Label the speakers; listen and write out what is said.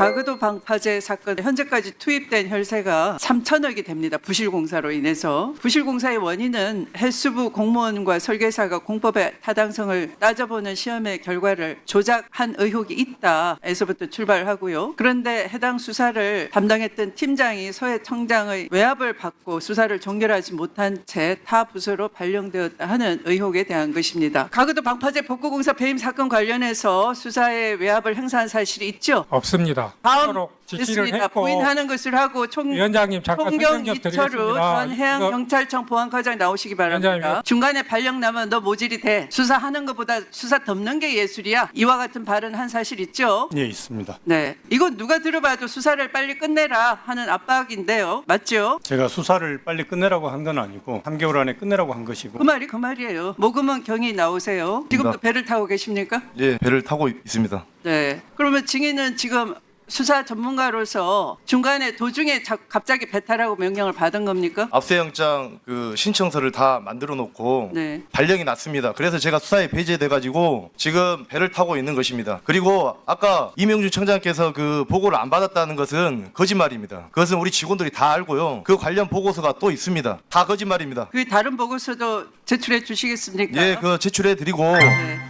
Speaker 1: 가그도 방파제 사건 현재까지 투입된 혈세가 3천억이 됩니다. 부실 공사로 인해서 부실 공사의 원인은 해수부 공무원과 설계사가 공법의 타당성을 따져보는 시험의 결과를 조작한 의혹이 있다에서부터 출발하고요. 그런데 해당 수사를 담당했던 팀장이 서해 청장의 외압을 받고 수사를 종결하지 못한 채 타 부서로 발령되었다 하는 의혹에 대한 것입니다. 가그도 방파제 복구공사 배임 사건 관련해서 수사에 외압을 행사한 사실이 있죠.
Speaker 2: 없습니다.
Speaker 1: 다음
Speaker 2: 서로 지시를
Speaker 1: 됐습니다.
Speaker 2: 했고
Speaker 1: 부인하는 것을 하고 총
Speaker 2: 위원장님 잠깐 설명 좀
Speaker 1: 이철우
Speaker 2: 드리겠습니다.
Speaker 1: 전 해양경찰청 보안과장 나오시기 바랍니다.
Speaker 2: 위원장님.
Speaker 1: 중간에 발령 나면 너 모질이 돼. 수사하는 것보다 수사 덮는 게 예술이야. 이와 같은 발언 한 사실 있죠.
Speaker 3: 예, 있습니다.
Speaker 1: 네, 이건 누가 들어봐도 수사를 빨리 끝내라 하는 압박인데요. 맞죠?
Speaker 3: 제가 수사를 빨리 끝내라고 한 건 아니고 3개월 안에 끝내라고 한 것이고
Speaker 1: 그 말이 그 말이에요. 모금은 경위 나오세요. 지금도
Speaker 4: 나-
Speaker 1: 배를 타고 계십니까?
Speaker 4: 예, 배를 타고 있습니다.
Speaker 1: 네. 그러면 증인은 지금 수사 전문가로서 중간에 도중에 자- 갑자기 배탈하고 명령을 받은 겁니까?
Speaker 4: 압수영장 그 신청서를 다 만들어 놓고
Speaker 1: 네.
Speaker 4: 발령이 났습니다. 그래서 제가 수사에 배제돼 가지고 지금 배를 타고 있는 것입니다. 그리고 아까 이명주 청장께서 그 보고를 안 받았다는 것은 거짓말입니다. 그것은 우리 직원들이 다 알고요. 그 관련 보고서가 또 있습니다. 다 거짓말입니다.
Speaker 1: 그 다른 보고서도 제출해 주시겠습니까?
Speaker 4: 예, 그 제출해 드리고
Speaker 1: 네.